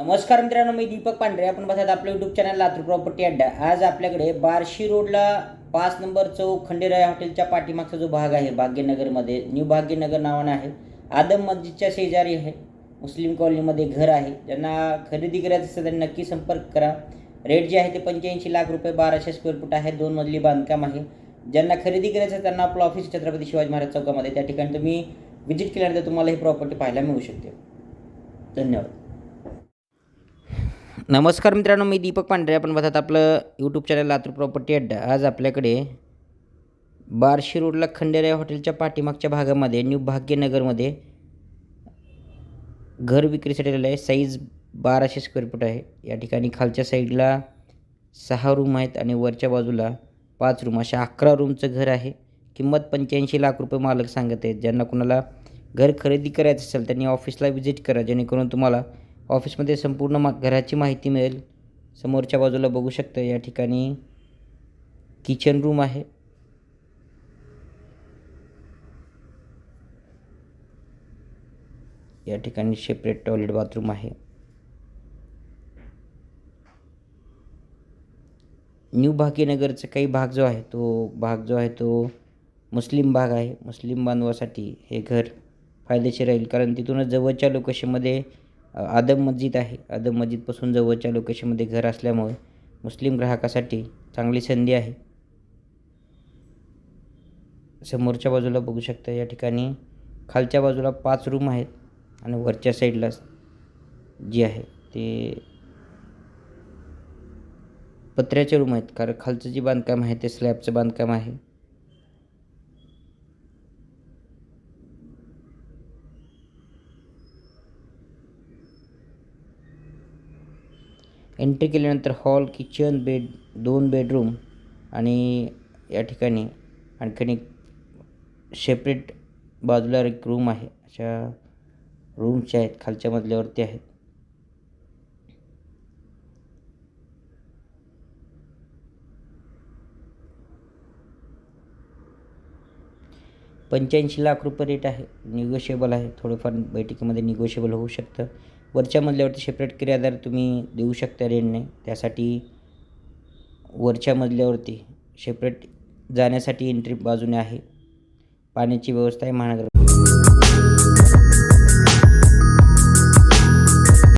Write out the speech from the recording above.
नमस्कार मित्रांनो मी दीपक पांढरे. आपण बघत आपलं युट्यूब चॅनल लातूर प्रॉपर्टी अड्डा. आज आपल्याकडे बार्शी रोडला पाच नंबर चौक खंडेराय हॉटेलच्या पाठीमागचा जो भाग आहे भाग्यनगरमध्ये. न्यू भाग्यनगर नावानं आहे. आदम मस्जिदच्या शेजारी आहे. मुस्लिम कॉलनीमध्ये घर आहे. ज्यांना खरेदी करायचं असेल तर नक्की संपर्क करा. रेट जे आहे ते पंच्याऐंशी लाख रुपये बाराशे स्क्वेअर फूट आहे. दोन मजली बांधकाम आहे. ज्यांना खरेदी करायचं आहे त्यांना आपलं ऑफिस छत्रपती शिवाजी महाराज चौकामध्ये. त्या ठिकाणी तुम्ही व्हिजिट केल्यानंतर तुम्हाला ही प्रॉपर्टी पाहायला मिळू शकते. धन्यवाद. नमस्कार मित्रांनो मी दीपक पांढरे. आपण बघत आपलं यूट्यूब चॅनल लातूर प्रॉपर्टी अड्डा आज आपल्याकडे बार्शी रोडला खंडेराय हॉटेलच्या पाठीमागच्या भागामध्ये न्यू भाग्यनगरमध्ये घर विक्रीसाठी आलेलं आहे. साईज बाराशे स्क्वेअर फूट आहे. या ठिकाणी खालच्या साईडला सहा रूम आहेत आणि वरच्या बाजूला पाच रूम अशा अकरा रूमचं घर आहे. किंमत पंच्याऐंशी लाख रुपये मालक सांगत आहेत. ज्यांना कुणाला घर खरेदी करायचं असेल त्यांनी ऑफिसला व्हिजिट करा. जेणेकरून तुम्हाला ऑफिसमध्ये संपूर्ण मा घराची माहिती मिळेल. समोरच्या बाजूला बघू शकता या ठिकाणी किचन रूम आहे. या ठिकाणी सेपरेट टॉयलेट बाथरूम आहे. न्यू भाग्यनगरचा काही भाग जो आहे तो भाग जो आहे तो मुस्लिम भाग आहे. मुस्लिम बांधवासाठी हे घर फायदेशीर राहील कारण तिथूनच जवळच्या लोकेशनमध्ये आदम मस्जिद आहे. आदम मस्जिदपासून जवळच्या लोकेशनमध्ये घर असल्यामुळे मुस्लिम ग्राहकासाठी चांगली संधी आहे. समोरच्या बाजूला बघू शकता या ठिकाणी खालच्या बाजूला पाच रूम आहेत आणि वरच्या साईडला जी आहे ते पत्र्याचे रूम आहेत. कारण खालचं जे बांधकाम आहे ते स्लॅबचं बांधकाम आहे. एंट्री केल्यानंतर हॉल किचन बेड दोन बेडरूम आणि या ठिकाणी आणखीन एक सेपरेट बाजूला एक रूम आहे. अशा रूम्स आहेत खालच्या मजल्यावरती आहेत. पंच्याऐंशी लाख रुपये रेट आहे. निगोशिएबल आहे. थोडंफार बैठकीमध्ये निगोशिएबल होऊ शकतं. वरच्या मजल्यावरती सेपरेट किरायादार तुम्ही देऊ शकता रेंटने. त्यासाठी वरच्या मजल्यावरती सेपरेट जाण्यासाठी एंट्री बाजूने आहे. पाण्याची व्यवस्था आहे महानगर